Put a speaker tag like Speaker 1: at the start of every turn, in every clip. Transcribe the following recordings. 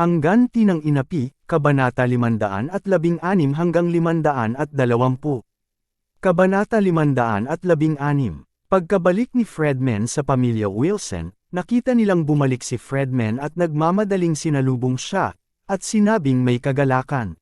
Speaker 1: Ang ganti ng inapi, Kabanata 516 hanggang 520. Kabanata 516 Pagkabalik ni Fredman sa pamilya Wilson, nakita nilang bumalik si Fredman at nagmamadaling sinalubong siya, at sinabing may kagalakan.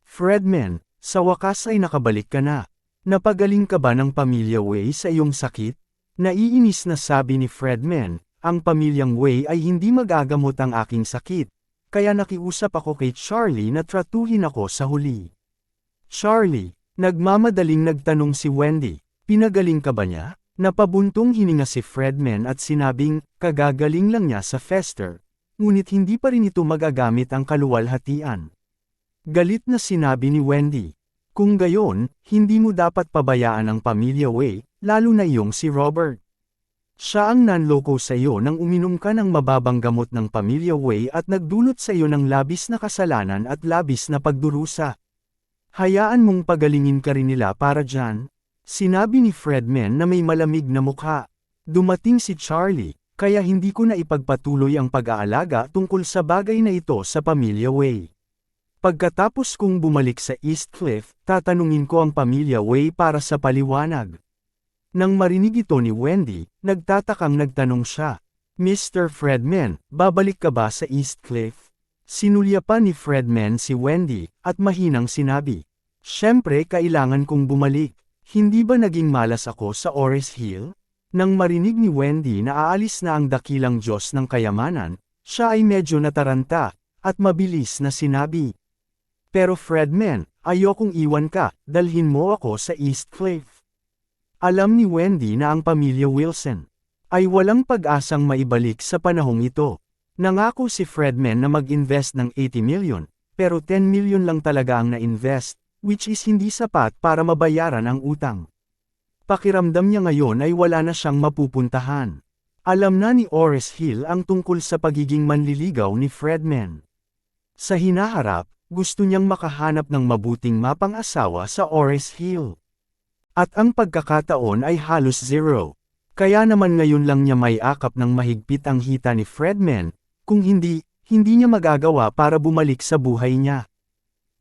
Speaker 1: Fredman, sa wakas ay nakabalik ka na. Napagaling ka ba ng pamilya Way sa iyong sakit? Naiinis na sabi ni Fredman, ang pamilyang Way ay hindi magagamot ang aking sakit. Kaya nakiusap ako kay Charlie na tratuhin ako sa huli. Charlie, nagmamadaling nagtanong si Wendy, pinagaling ka ba niya? Napabuntong hininga si Fredman at sinabing, kagagaling lang niya sa Fester, ngunit hindi pa rin ito magagamit ang kaluwalhatian. Galit na sinabi ni Wendy, kung gayon, hindi mo dapat pabayaan ang pamilya Way, lalo na iyong si Robert. Siya ang nanloko sa iyo nang uminom ka ng mababang gamot ng pamilya Way at nagdulot sa iyo ng labis na kasalanan at labis na pagdurusa. Hayaan mong pagalingin ka rin nila para dyan. Sinabi ni Fredman na may malamig na mukha. Dumating si Charlie, kaya hindi ko na ipagpatuloy ang pag-aalaga tungkol sa bagay na ito sa pamilya Way. Pagkatapos kong bumalik sa East Cliff, tatanungin ko ang pamilya Way para sa paliwanag. Nang marinig ito ni Wendy, nagtatakang nagtanong siya, Mr. Fredman, babalik ka ba sa East Cliff? Sinulya pa ni Fredman si Wendy, at mahinang sinabi, Siyempre kailangan kong bumalik. Hindi ba naging malas ako sa Ores Hill? Nang marinig ni Wendy na aalis na ang dakilang Diyos ng kayamanan, siya ay medyo nataranta, at mabilis na sinabi. Pero Fredman, ayokong iwan ka, dalhin mo ako sa East Cliff. Alam ni Wendy na ang pamilya Wilson ay walang pag-asang maibalik sa panahong ito. Nangako si Fredman na mag-invest ng 80 million, pero 10 million lang talaga ang na-invest, which is hindi sapat para mabayaran ang utang. Pakiramdam niya ngayon ay wala na siyang mapupuntahan. Alam na ni Oris Hill ang tungkol sa pagiging manliligaw ni Fredman. Sa hinaharap, gusto niyang makahanap ng mabuting mapang-asawa sa Oris Hill. At ang pagkakataon ay halos zero. Kaya naman ngayon lang niya may akap ng mahigpit ang hita ni Fredman, kung hindi, hindi niya magagawa para bumalik sa buhay niya.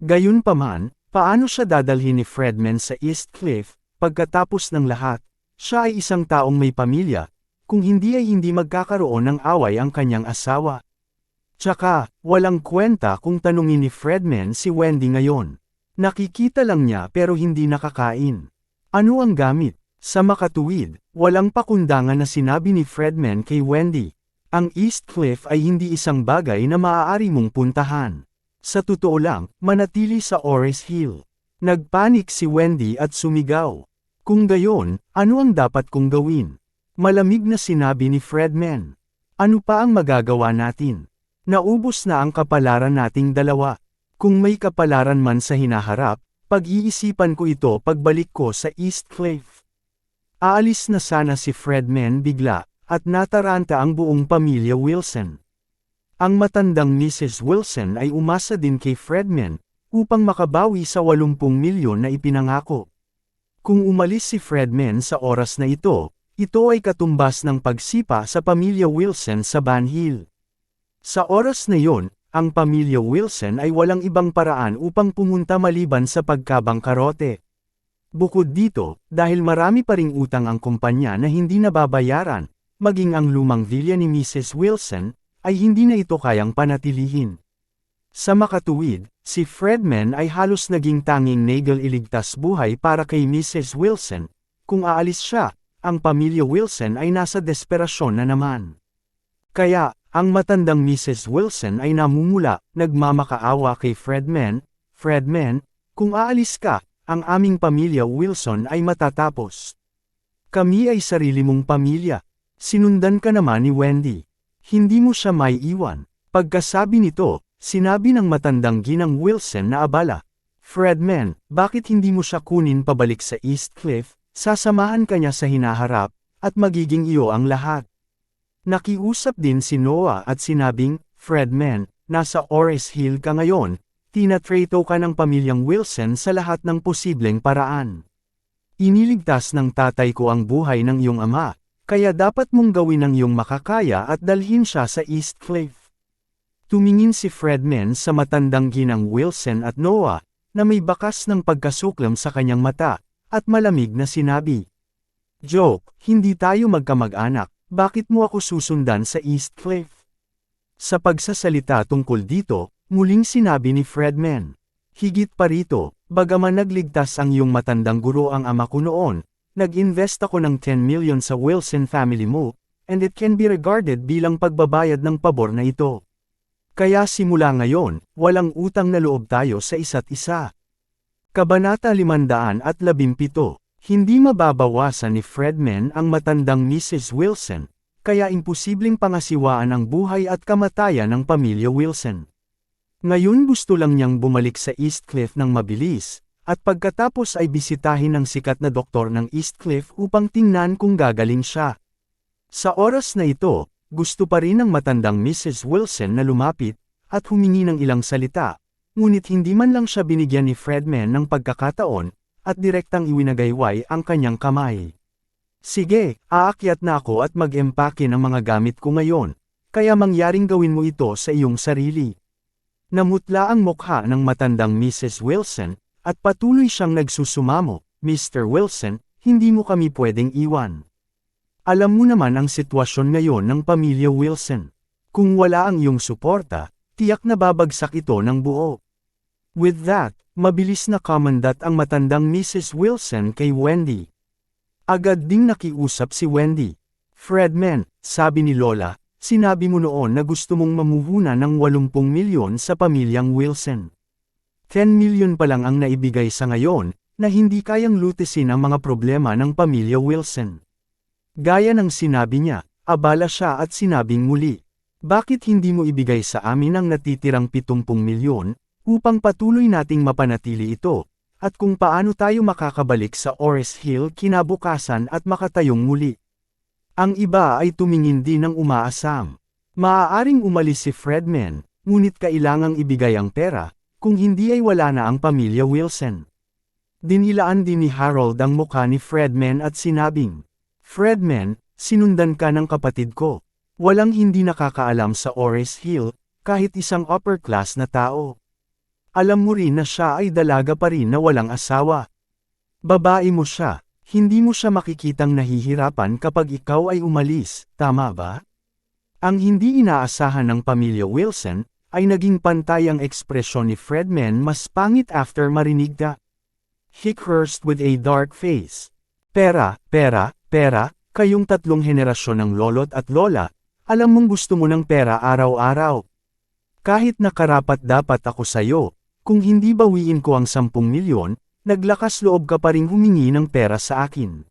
Speaker 1: Gayunpaman, paano siya dadalhin ni Fredman sa East Cliff, pagkatapos ng lahat, siya ay isang taong may pamilya, kung hindi ay hindi magkakaroon ng away ang kanyang asawa. Tsaka, walang kwenta kung tanungin ni Fredman si Wendy ngayon. Nakikita lang niya pero hindi nakakain. Ano ang gamit? Sa makatuwid, walang pakundangan na sinabi ni Fredman kay Wendy. Ang East Cliff ay hindi isang bagay na maaari mong puntahan. Sa totoo lang, manatili sa Ores Hill. Nagpanik si Wendy at sumigaw. Kung gayon, ano ang dapat kong gawin? Malamig na sinabi ni Fredman. Ano pa ang magagawa natin? Naubos na ang kapalaran nating dalawa. Kung may kapalaran man sa hinaharap, pag-iisipan ko ito pagbalik ko sa East Cliff. Aalis na sana si Fredman bigla, at nataranta ang buong pamilya Wilson. Ang matandang Mrs. Wilson ay umasa din kay Fredman, upang makabawi sa 80 milyon na ipinangako. Kung umalis si Fredman sa oras na ito, ito ay katumbas ng pagsipa sa pamilya Wilson sa Ban Hill. Sa oras na yon, ang pamilya Wilson ay walang ibang paraan upang pumunta maliban sa pagkabangkarote. Bukod dito, dahil marami pa ring utang ang kumpanya na hindi nababayaran, maging ang lumang villa ni Mrs. Wilson, ay hindi na ito kayang panatilihin. Sa makatuwid, si Fredman ay halos naging tanging nagel iligtas buhay para kay Mrs. Wilson. Kung aalis siya, ang pamilya Wilson ay nasa desperasyon na naman. Kaya, ang matandang Mrs. Wilson ay namumula, nagmamakaawa kay Fredman, Fredman, kung aalis ka, ang aming pamilya Wilson ay matatapos. Kami ay sarili mong pamilya. Sinundan ka naman ni Wendy. Hindi mo siya may iwan. Pagkasabi nito, sinabi ng matandang ginang Wilson na abala. Fredman, bakit hindi mo siya kunin pabalik sa East Cliff, sasamahan ka niya sa hinaharap, at magiging iyo ang lahat. Nakiusap din si Noah at sinabing, Fredman, nasa Ores Hill ka ngayon, tinatrato ka ng pamilyang Wilson sa lahat ng posibleng paraan. Iniligtas ng tatay ko ang buhay ng iyong ama, kaya dapat mong gawin ang iyong makakaya at dalhin siya sa East Cliff. Tumingin si Fredman sa matandang ginang Wilson at Noah, na may bakas ng pagkasuklam sa kanyang mata, at malamig na sinabi. Joke, hindi tayo magkamag-anak, bakit mo ako susundan sa East Cliff? Sa pagsasalita tungkol dito, muling sinabi ni Fredman. Higit pa rito, bagaman nagligtas ang iyong matandang guro ang ama ko noon, nag-invest ako ng 10 million sa Wilson family mo, and it can be regarded bilang pagbabayad ng pabor na ito. Kaya simula ngayon, walang utang na loob tayo sa isa't isa. Kabanata 517 Hindi mababawasan ni Fredman ang matandang Mrs. Wilson, kaya imposibleng pangasiwaan ang buhay at kamatayan ng pamilya Wilson. Ngayon gusto lang niyang bumalik sa East Cliff ng mabilis, at pagkatapos ay bisitahin ng sikat na doktor ng East Cliff upang tingnan kung gagaling siya. Sa oras na ito, gusto pa rin ng matandang Mrs. Wilson na lumapit, at humingi ng ilang salita, ngunit hindi man lang siya binigyan ni Fredman ng pagkakataon, at direktang iwinagayway ang kanyang kamay. Sige, aakyat na ako at mag-empake ng mga gamit ko ngayon, kaya mangyaring gawin mo ito sa iyong sarili. Namutla ang mukha ng matandang Mrs. Wilson, at patuloy siyang nagsusumamo, Mr. Wilson, hindi mo kami pwedeng iwan. Alam mo naman ang sitwasyon ngayon ng pamilya Wilson. Kung wala ang iyong suporta, tiyak na babagsak ito ng buo. With that, mabilis na kamandat ang matandang Mrs. Wilson kay Wendy. Agad ding nakiusap si Wendy. Fredman, sabi ni Lola, sinabi mo noon na gusto mong mamuhuna ng 80 milyon sa pamilyang Wilson. 10 milyon pa lang ang naibigay sa ngayon, na hindi kayang lutesin ang mga problema ng pamilya Wilson. Gaya ng sinabi niya, abala siya at sinabing muli, bakit hindi mo ibigay sa amin ang natitirang 70 milyon, upang patuloy nating mapanatili ito, at kung paano tayo makakabalik sa Ores Hill kinabukasan at makatayong muli. Ang iba ay tumingin din ng umaasam. Maaaring umalis si Fredman, ngunit kailangang ibigay ang pera, kung hindi ay wala na ang pamilya Wilson. Dinilaan din ni Harold ang mukha ni Fredman at sinabing, Fredman, sinundan ka ng kapatid ko. Walang hindi nakakaalam sa Ores Hill, kahit isang upper class na tao. Alam mo rin na siya ay dalaga pa rin na walang asawa. Babae mo siya, hindi mo siya makikitang nahihirapan kapag ikaw ay umalis, tama ba? Ang hindi inaasahan ng pamilya Wilson, ay naging pantay ang ekspresyon ni Fredman mas pangit after marinig na. He cursed with a dark face. Pera, pera, Pera, kayong tatlong henerasyon ng lolo't at lola, alam mong gusto mo ng pera araw-araw. Kahit nakarapat dapat ako sa'yo, kung hindi bawiin ko ang 10 milyon, naglakas loob ka pa ring humingi ng pera sa akin.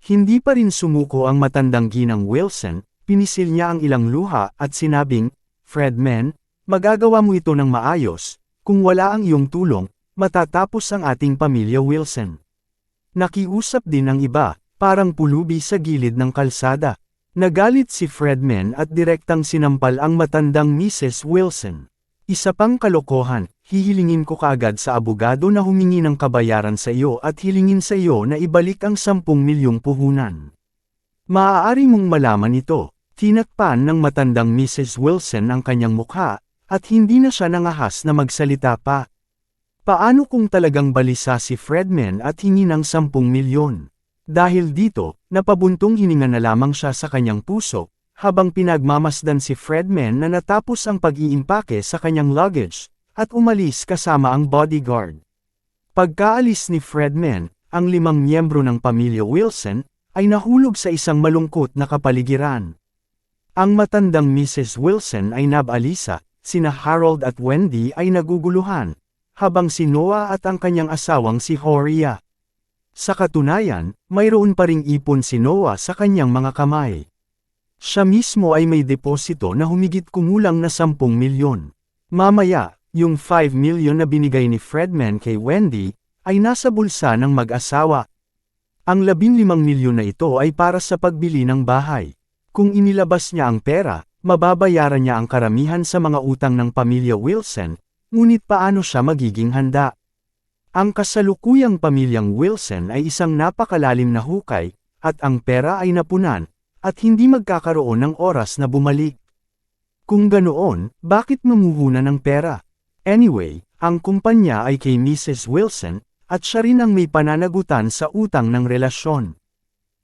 Speaker 1: Hindi pa rin sumuko ang matandang ginang Wilson, pinisil niya ang ilang luha at sinabing, Fredman, magagawa mo ito ng maayos, kung wala ang iyong tulong, matatapos ang ating pamilya Wilson. Nakiusap din ang iba, parang pulubi sa gilid ng kalsada. Nagalit si Fredman at direktang sinampal ang matandang Mrs. Wilson. Isa pang kalokohan, hihilingin ko kaagad sa abogado na humingi ng kabayaran sa iyo at hilingin sa iyo na ibalik ang 10 milyong puhunan. Maaari mong malaman ito, tinakpan ng matandang Mrs. Wilson ang kanyang mukha, at hindi na siya nangahas na magsalita pa. Paano kung talagang balisa si Fredman at hingi ng 10 milyon? Dahil dito, napabuntong hininga na lamang siya sa kanyang puso, habang pinagmamasdan si Fredman na natapos ang pag-iimpake sa kanyang luggage, at umalis kasama ang bodyguard. Pagkaalis ni Fredman, ang limang miyembro ng pamilya Wilson, ay nahulog sa isang malungkot na kapaligiran. Ang matandang Mrs. Wilson ay nabalisa, sina Harold at Wendy ay naguguluhan, habang si Noah at ang kanyang asawang si Horia. Sa katunayan, mayroon pa ring ipon si Noah sa kanyang mga kamay. Siya mismo ay may deposito na humigit kumulang na 10 milyon. Mamaya, yung 5 milyon na binigay ni Fredman kay Wendy, ay nasa bulsa ng mag-asawa. Ang 15 milyon na ito ay para sa pagbili ng bahay. Kung inilabas niya ang pera, mababayaran niya ang karamihan sa mga utang ng pamilya Wilson, ngunit paano siya magiging handa? Ang kasalukuyang pamilyang Wilson ay isang napakalalim na hukay, at ang pera ay napunan, at hindi magkakaroon ng oras na bumalik. Kung ganoon, bakit mamuhunan ng pera? Anyway, ang kumpanya ay kay Mrs. Wilson, at siya rin ang may pananagutan sa utang ng relasyon.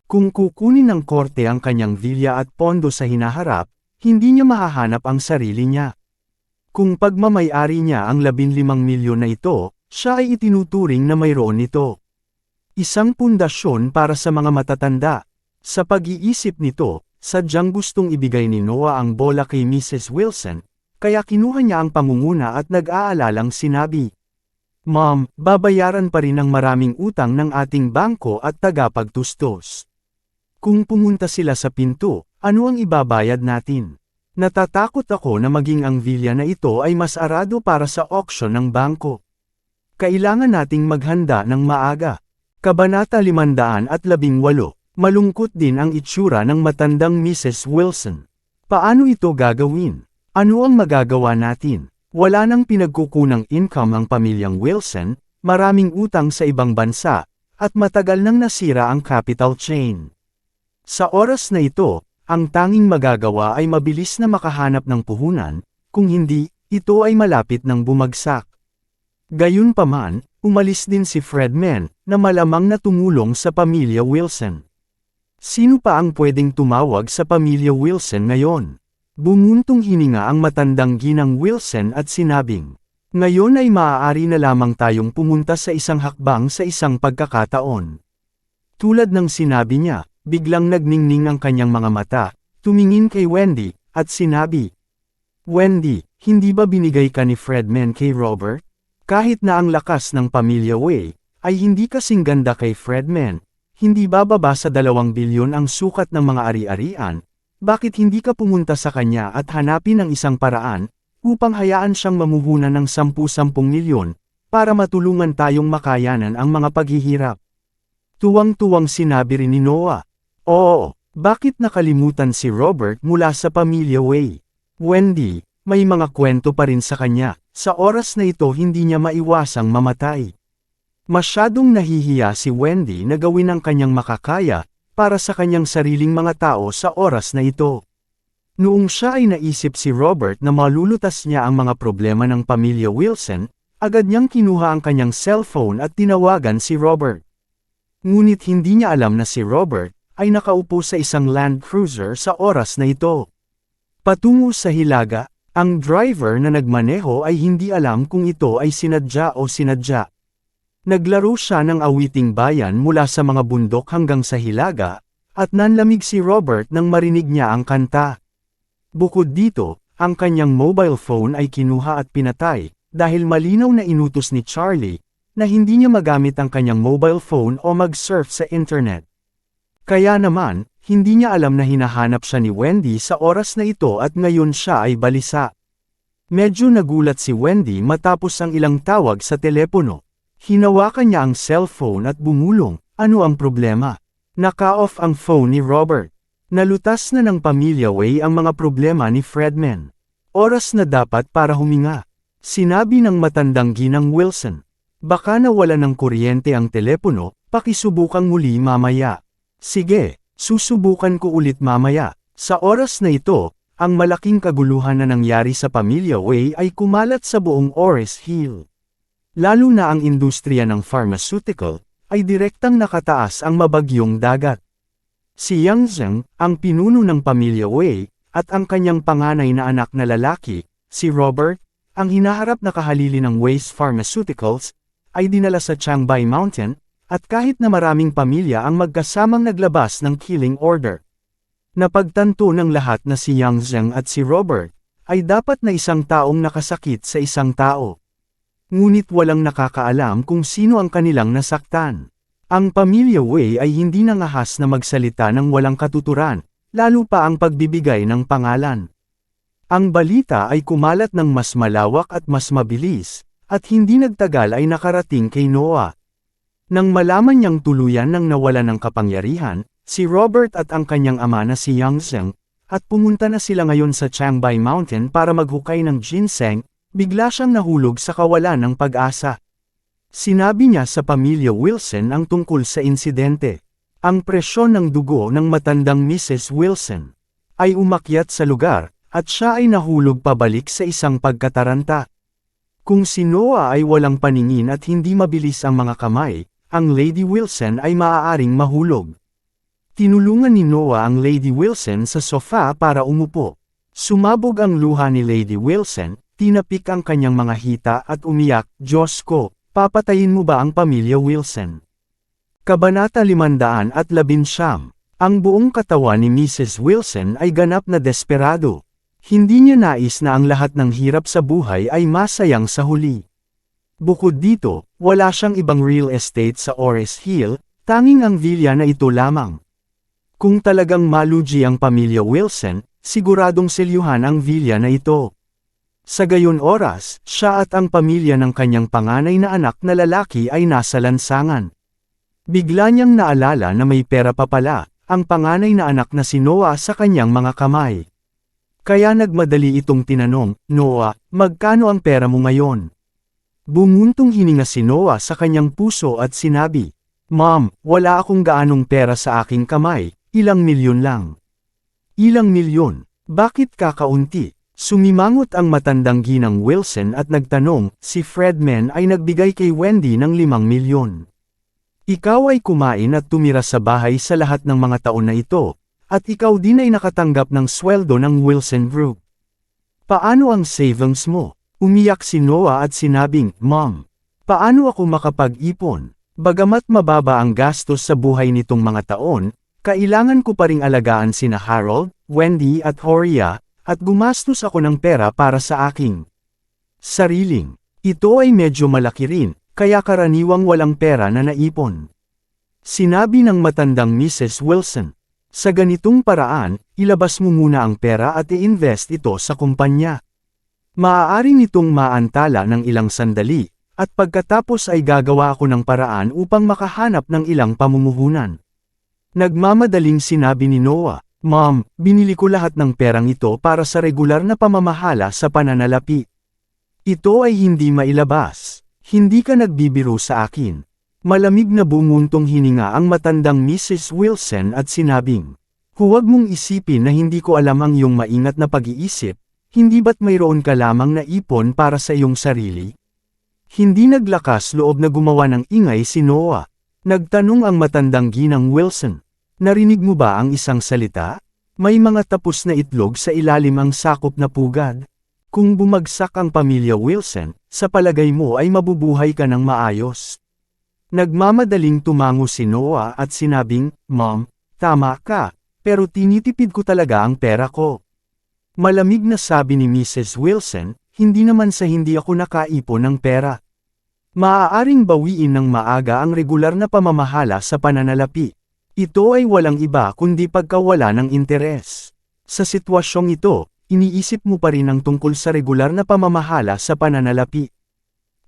Speaker 1: Kung kukunin ng korte ang kanyang vilya at pondo sa hinaharap, hindi niya mahahanap ang sarili niya. Kung pagmamayari niya ang 15 milyon na ito, siya ay itinuturing na mayroon nito. Isang pundasyon para sa mga matatanda. Sa pag-iisip nito, sadyang gustong ibigay ni Noah ang bola kay Mrs. Wilson, kaya kinuha niya ang pangunguna at nag-aalalang sinabi. Mom, babayaran pa rin ang maraming utang ng ating bangko at tagapagtustos. Kung pumunta sila sa pinto, ano ang ibabayad natin? Natatakot ako na maging ang vilya na ito ay mas arado para sa auction ng bangko. Kailangan nating maghanda ng maaga. Kabanata 518, malungkot din ang itsura ng matandang Mrs. Wilson. Paano ito gagawin? Ano ang magagawa natin? Wala nang pinagkukunang income ang pamilyang Wilson, maraming utang sa ibang bansa, at matagal nang nasira ang capital chain. Sa oras na ito, ang tanging magagawa ay mabilis na makahanap ng puhunan, kung hindi, ito ay malapit ng bumagsak. Gayunpaman, umalis din si Fredman, na malamang na tumulong sa pamilya Wilson. Sino pa ang pwedeng tumawag sa pamilya Wilson ngayon? Bumuntong hininga ang matandang ginang Wilson at sinabing, Ngayon ay maaari na lamang tayong pumunta sa isang hakbang sa isang pagkakataon. Tulad ng sinabi niya, biglang nagningning ang kanyang mga mata, tumingin kay Wendy, at sinabi, Wendy, hindi ba binigay ka ni Fredman kay Robert? Kahit na ang lakas ng pamilya Way, ay hindi kasing ganda kay Fredman, hindi bababa sa dalawang bilyon ang sukat ng mga ari-arian, bakit hindi ka pumunta sa kanya at hanapin ang isang paraan, upang hayaan siyang mamuhunan ng 10-10 milyon, para matulungan tayong makayanan ang mga paghihirap. Tuwang-tuwang sinabi rin ni Noah, Oo, bakit nakalimutan si Robert mula sa pamilya Way? Wendy, may mga kwento pa rin sa kanya, sa oras na ito hindi niya maiwasang mamatay. Masyadong nahihiya si Wendy na gawin ang kanyang makakaya, para sa kanyang sariling mga tao sa oras na ito. Noong siya ay naisip si Robert na malulutas niya ang mga problema ng pamilya Wilson, agad niyang kinuha ang kanyang cellphone at tinawagan si Robert. Ngunit hindi niya alam na si Robert ay nakaupo sa isang Land Cruiser sa oras na ito. Patungo sa Hilaga, ang driver na nagmaneho ay hindi alam kung ito ay sinadya o sinadya. Naglaro siya ng awiting bayan mula sa mga bundok hanggang sa hilaga, at nanlamig si Robert nang marinig niya ang kanta. Bukod dito, ang kanyang mobile phone ay kinuha at pinatay, dahil malinaw na inutos ni Charlie, na hindi niya magamit ang kanyang mobile phone o mag-surf sa internet. Kaya naman, hindi niya alam na hinahanap siya ni Wendy sa oras na ito at ngayon siya ay balisa. Medyo nagulat si Wendy matapos ang ilang tawag sa telepono. Hinawakan niya ang cellphone at bumulong, ano ang problema? Naka-off ang phone ni Robert. Nalutas na ng pamilya Way ang mga problema ni Fredman. Oras na dapat para huminga. Sinabi ng matandang ginang Wilson. Baka nawala ng kuryente ang telepono, pakisubukang muli mamaya. Sige, Susubukan ko ulit mamaya. Sa oras na ito, ang malaking kaguluhan na nangyari sa pamilya Way ay kumalat sa buong Ores Hill. Lalo na ang industriya ng pharmaceutical, ay direktang nakataas ang mabagyong dagat. Si Yang Zheng, ang pinuno ng pamilya Wei, at ang kanyang panganay na anak na lalaki, si Robert, ang hinaharap na kahalili ng Wei's Pharmaceuticals, ay dinala sa Changbai Mountain, at kahit na maraming pamilya ang magkasamang naglabas ng killing order. Napagtanto ng lahat na si Yang Zheng at si Robert, ay dapat na isang taong nakasakit sa isang tao. Ngunit walang nakakaalam kung sino ang kanilang nasaktan. Ang pamilya Wei ay hindi nangahas na magsalita ng walang katuturan, lalo pa ang pagbibigay ng pangalan. Ang balita ay kumalat ng mas malawak at mas mabilis, at hindi nagtagal ay nakarating kay Noah. Nang malaman niyang tuluyan nang nawala ng kapangyarihan, si Robert at ang kanyang ama na si Yang Zheng, at pumunta na sila ngayon sa Changbai Mountain para maghukay ng ginseng, bigla siyang nahulog sa kawalan ng pag-asa. Sinabi niya sa pamilya Wilson ang tungkol sa insidente. Ang presyon ng dugo ng matandang Mrs. Wilson ay umakyat sa lugar, at siya ay nahulog pabalik sa isang pagkataranta. Kung si Noah ay walang paningin at hindi mabilis ang mga kamay, ang Lady Wilson ay maaaring mahulog. Tinulungan ni Noah ang Lady Wilson sa sofa para umupo. Sumabog ang luha ni Lady Wilson, tinapik ang kanyang mga hita at umiyak, Diyos ko, papatayin mo ba ang pamilya Wilson? Kabanata 511 Ang buong katawan ni Mrs. Wilson ay ganap na desperado. Hindi niya nais na ang lahat ng hirap sa buhay ay masayang sa huli. Bukod dito, wala siyang ibang real estate sa Ores Hill, tanging ang villa na ito lamang. Kung talagang malugi ang pamilya Wilson, siguradong selyuhan ang villa na ito. Sa gayon oras, siya at ang pamilya ng kanyang panganay na anak na lalaki ay nasa lansangan. Bigla niyang naalala na may pera pa pala, ang panganay na anak na si Noah sa kanyang mga kamay. Kaya nagmadali itong tinanong, Noah, magkano ang pera mo ngayon? Bumuntong hininga si Noah sa kanyang puso at sinabi, Mom, wala akong gaanong pera sa aking kamay, ilang milyon lang. Ilang milyon, bakit kakaunti? Sumimangot ang matandang ginang Wilson at nagtanong, si Fredman ay nagbigay kay Wendy ng limang milyon. Ikaw ay kumain at tumira sa bahay sa lahat ng mga taon na ito, at ikaw din ay nakatanggap ng sweldo ng Wilson Group. Paano ang savings mo? Umiyak si Noah at sinabing, Mom, paano ako makapag-ipon? Bagamat mababa ang gastos sa buhay nitong mga taon, kailangan ko pa ring alagaan sina Harold, Wendy at Horia, at gumastos ako ng pera para sa aking sariling. Ito ay medyo malaki rin, kaya karaniwang walang pera na naipon. Sinabi ng matandang Mrs. Wilson, sa ganitong paraan, ilabas mo muna ang pera at i-invest ito sa kumpanya. Maaari nitong maantala ng ilang sandali, at pagkatapos ay gagawa ako ng paraan upang makahanap ng ilang pamumuhunan. Nagmamadaling sinabi ni Noah, Mom, binili ko lahat ng perang ito para sa regular na pamamahala sa pananalapi. Ito ay hindi mailabas. Hindi ka nagbibiro sa akin. Malamig na bumuntong hininga ang matandang Mrs. Wilson at sinabing, Huwag mong isipin na hindi ko alam ang iyong maingat na pag-iisip, hindi ba't mayroon ka lamang na ipon para sa iyong sarili? Hindi naglakas loob na gumawa ng ingay si Noah. Nagtanong ang matandang ginang Wilson. Narinig mo ba ang isang salita? May mga tapos na itlog sa ilalim ang sakop na pugad. Kung bumagsak ang pamilya Wilson, sa palagay mo ay mabubuhay ka ng maayos. Nagmamadaling tumango si Noah at sinabing, Mom, tama ka, pero tinitipid ko talaga ang pera ko. Malamig na sabi ni Mrs. Wilson, hindi naman sa hindi ako nakaipon ng pera. Maaaring bawiin ng maaga ang regular na pamamahala sa pananalapi. Ito ay walang iba kundi pagkawala ng interes. Sa sitwasyong ito, iniisip mo pa rin ang tungkol sa regular na pamamahala sa pananalapi.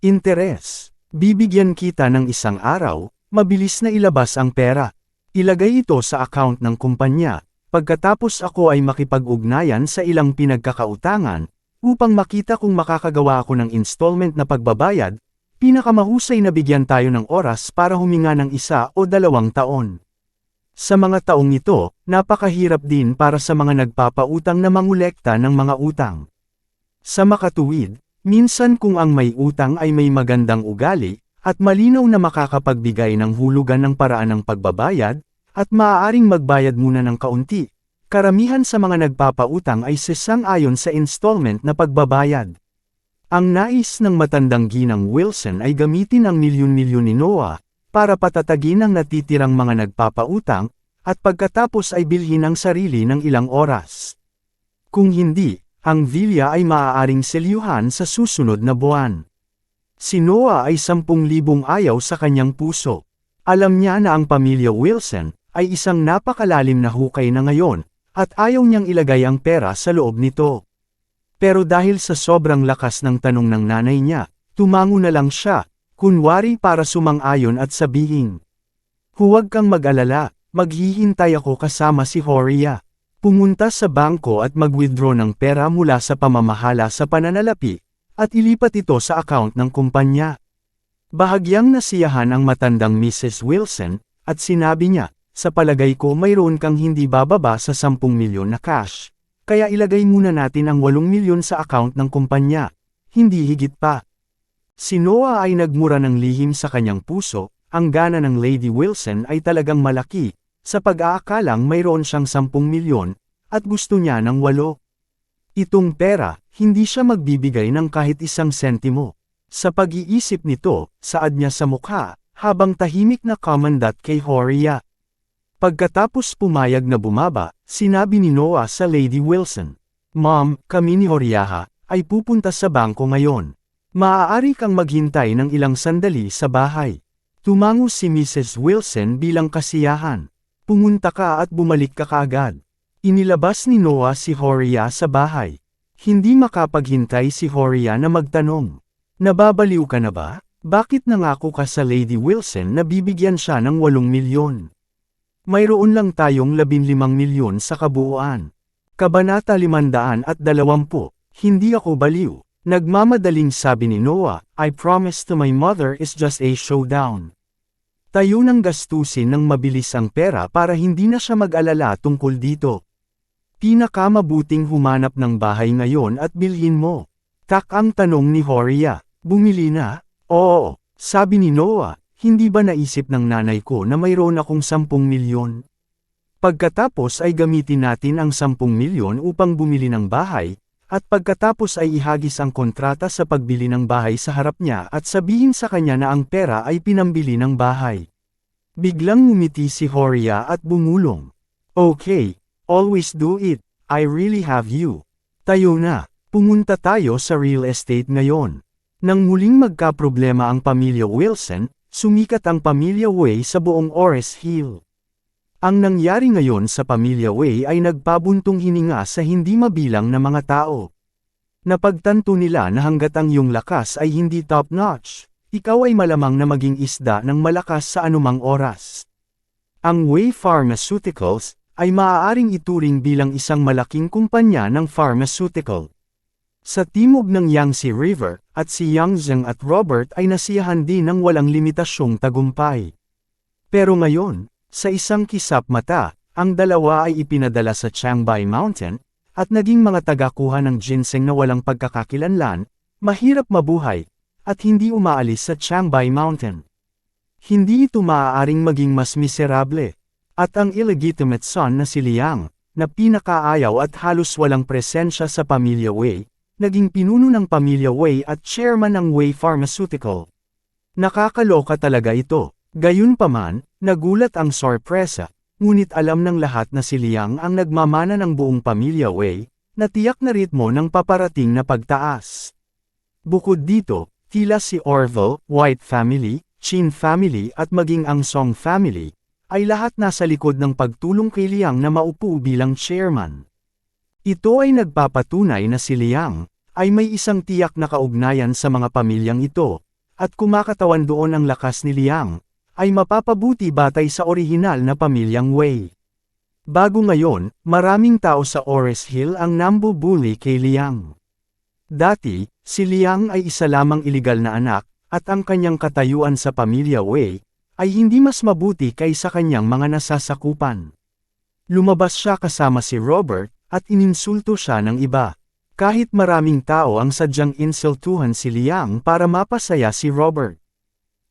Speaker 1: Interes. Bibigyan kita ng isang araw, mabilis na ilabas ang pera. Ilagay ito sa account ng kumpanya, Pagkatapos ako ay makipag-ugnayan sa ilang pinagkakautangan, upang makita kung makakagawa ako ng installment na pagbabayad, pinakamahusay na bigyan tayo ng oras para huminga ng isa o dalawang taon. Sa mga taong ito, napakahirap din para sa mga nagpapautang na mangulekta ng mga utang. Sa makatuwid, minsan kung ang may utang ay may magandang ugali, at malinaw na makakapagbigay ng hulugan ng paraan ng pagbabayad, at maaaring magbayad muna ng kaunti. Karamihan sa mga nagpapautang ay sesang-ayon sa installment na pagbabayad. Ang nais ng matandang ginang Wilson ay gamitin ang milyon-milyon ni Noah, para patatagin ang natitirang mga nagpapautang, at pagkatapos ay bilhin ang sarili ng ilang oras. Kung hindi, ang villa ay maaaring selyuhan sa susunod na buwan. Si Noah ay sampung libong ayaw sa kanyang puso. Alam niya na ang pamilya Wilson, ay isang napakalalim na hukay na ngayon, At ayaw niyang ilagay ang pera sa loob nito. Pero dahil sa sobrang lakas ng tanong ng nanay niya, tumango na lang siya, kunwari para sumang-ayon at sabihin. Huwag kang mag-alala, maghihintay ako kasama si Horia. Pumunta sa bangko at mag-withdraw ng pera mula sa pamamahala sa pananalapi, at ilipat ito sa account ng kumpanya. Bahagyang nasiyahan ang matandang Mrs. Wilson, at sinabi niya, sa palagay ko mayroon kang hindi bababa sa 10 milyon na cash. Kaya ilagay muna natin ang 8 milyon sa account ng kumpanya. Hindi higit pa. Si Noah ay nagmura ng lihim sa kanyang puso, ang gana ng Lady Wilson ay talagang malaki, sa pag-aakalang mayroon siyang 10 milyon, at gusto niya ng 8. Itong pera, hindi siya magbibigay ng kahit isang sentimo. Sa pag-iisip nito, saad niya sa mukha, habang tahimik na kamandat kay Horia. Pagkatapos pumayag na bumaba, sinabi ni Noah sa Lady Wilson, Mom, kami ni Horiaha, ay pupunta sa bangko ngayon. Maaari kang maghintay ng ilang sandali sa bahay. Tumango si Mrs. Wilson bilang kasiyahan. Pumunta ka at bumalik ka kaagad. Inilabas ni Noah si Horia sa bahay. Hindi makapaghintay si Horia na magtanong. Nababaliw ka na ba? Bakit nangako ka sa Lady Wilson na bibigyan siya ng 8 milyon? Mayroon lang tayong 15 milyon sa kabuuan. Kabanata 520, Hindi ako baliw. Nagmamadaling sabi ni Noah, I promise to my mother is just a showdown. Tayo nang gastusin ng mabilis ang pera para hindi na siya mag-alala tungkol dito. Pinakamabuting humanap ng bahay ngayon at bilhin mo. Tak ang tanong ni Horia, bumili na? Oo, sabi ni Noah, hindi ba naisip ng nanay ko na mayroon akong 10 milyon? Pagkatapos ay gamitin natin ang 10 milyon upang bumili ng bahay, at pagkatapos ay ihagis ang kontrata sa pagbili ng bahay sa harap niya at sabihin sa kanya na ang pera ay pinambili ng bahay. Biglang ngumiti si Horia at bumulong. Okay, always do it, I really have you. Tayo na, pumunta tayo sa real estate ngayon. Nang muling magkaproblema ang pamilya Wilson, Sumikat ang Pamilya Way sa buong Ores Hill. Ang nangyari ngayon sa Pamilya Way ay nagpabuntong hininga sa hindi mabilang na mga tao. Napagtanto nila na hanggat ang iyong lakas ay hindi top-notch, ikaw ay malamang na maging isda ng malakas sa anumang oras. Ang Way Pharmaceuticals ay maaaring ituring bilang isang malaking kumpanya ng pharmaceutical. Sa timog ng Yangtze River, at si Yang Zheng at Robert ay nasiyahan din ng walang limitasyong tagumpay. Pero ngayon, sa isang kisap mata, ang dalawa ay ipinadala sa Chiangbai Mountain, at naging mga tagakuha ng ginseng na walang pagkakakilanlan, mahirap mabuhay, at hindi umaalis sa Chiangbai Mountain. Hindi ito maaaring maging mas miserable, at ang illegitimate son na si Liang, na pinakaayaw at halos walang presensya sa pamilya Wei, naging pinuno ng pamilya Wei at chairman ng Wei Pharmaceutical. Nakakaloka talaga ito. Gayunpaman, nagulat ang sorpresa, ngunit alam ng lahat na si Liang ang nagmamana ng buong pamilya Wei, na tiyak na ritmo ng paparating na pagtaas. Bukod dito, tila si Orville, White family, Chin family at maging ang Song family, ay lahat nasa likod ng pagtulong kay Liang na maupo bilang chairman. Ito ay nagpapatunay na si Liang, ay may isang tiyak na kaugnayan sa mga pamilyang ito, at kumakatawan doon ang lakas ni Liang, ay mapapabuti batay sa orihinal na pamilyang Wei. Bago ngayon, maraming tao sa Ores Hill ang nambubuli kay Liang. Dati, si Liang ay isa lamang iligal na anak, at ang kanyang katayuan sa pamilya Wei, ay hindi mas mabuti kaysa kanyang mga nasasakupan. Lumabas siya kasama si Robert, at ininsulto siya ng iba. Kahit maraming tao ang sadyang insultuhan si Liang para mapasaya si Robert.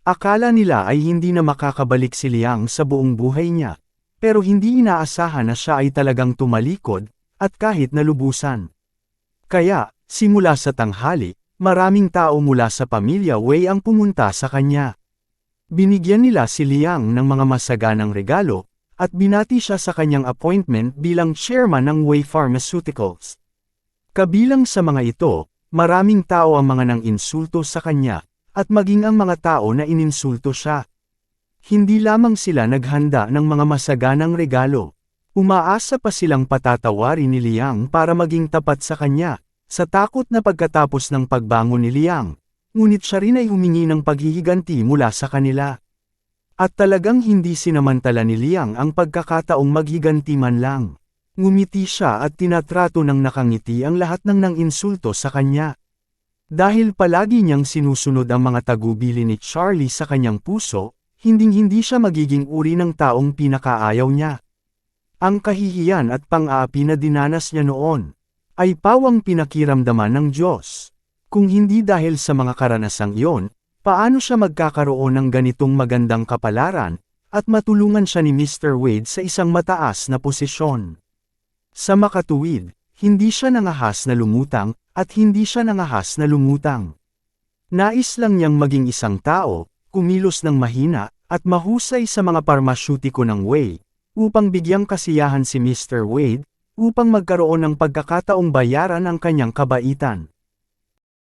Speaker 1: Akala nila ay hindi na makakabalik si Liang sa buong buhay niya, pero hindi inaasahan na siya ay talagang tumalikod, at kahit nalubusan. Kaya, simula sa tanghali, maraming tao mula sa pamilya Wei ang pumunta sa kanya. Binigyan nila si Liang ng mga masaganang regalo, at binati siya sa kanyang appointment bilang chairman ng Way Pharmaceuticals. Kabilang sa mga ito, maraming tao ang mga nang insulto sa kanya, at maging ang mga tao na ininsulto siya. Hindi lamang sila naghanda ng mga masaganang regalo. Umaasa pa silang patatawarin ni Liang para maging tapat sa kanya, sa takot na pagkatapos ng pagbangon ni Liang, ngunit siya rin ay humingi ng paghihiganti mula sa kanila. At talagang hindi sinamantala ni Liang ang pagkakataong maghiganti man lang. Ngumiti siya at tinatrato ng nakangiti ang lahat ng nang insulto sa kanya. Dahil palagi niyang sinusunod ang mga tagubili ni Charlie sa kanyang puso, hinding-hindi siya magiging uri ng taong pinakaayaw niya. Ang kahihiyan at pang-aapi na dinanas niya noon, ay pawang pinakiramdaman ng Diyos. Kung hindi dahil sa mga karanasang iyon, paano siya magkakaroon ng ganitong magandang kapalaran, at matulungan siya ni Mr. Wade sa isang mataas na posisyon. Sa makatuwid, hindi siya nangahas na lumutang, at hindi siya nangahas na lumutang. Nais lang niyang maging isang tao, kumilos ng mahina, at mahusay sa mga parmasyutiko ng Way, upang bigyang kasiyahan si Mr. Wade, upang magkaroon ng pagkakataong bayaran ang kanyang kabaitan.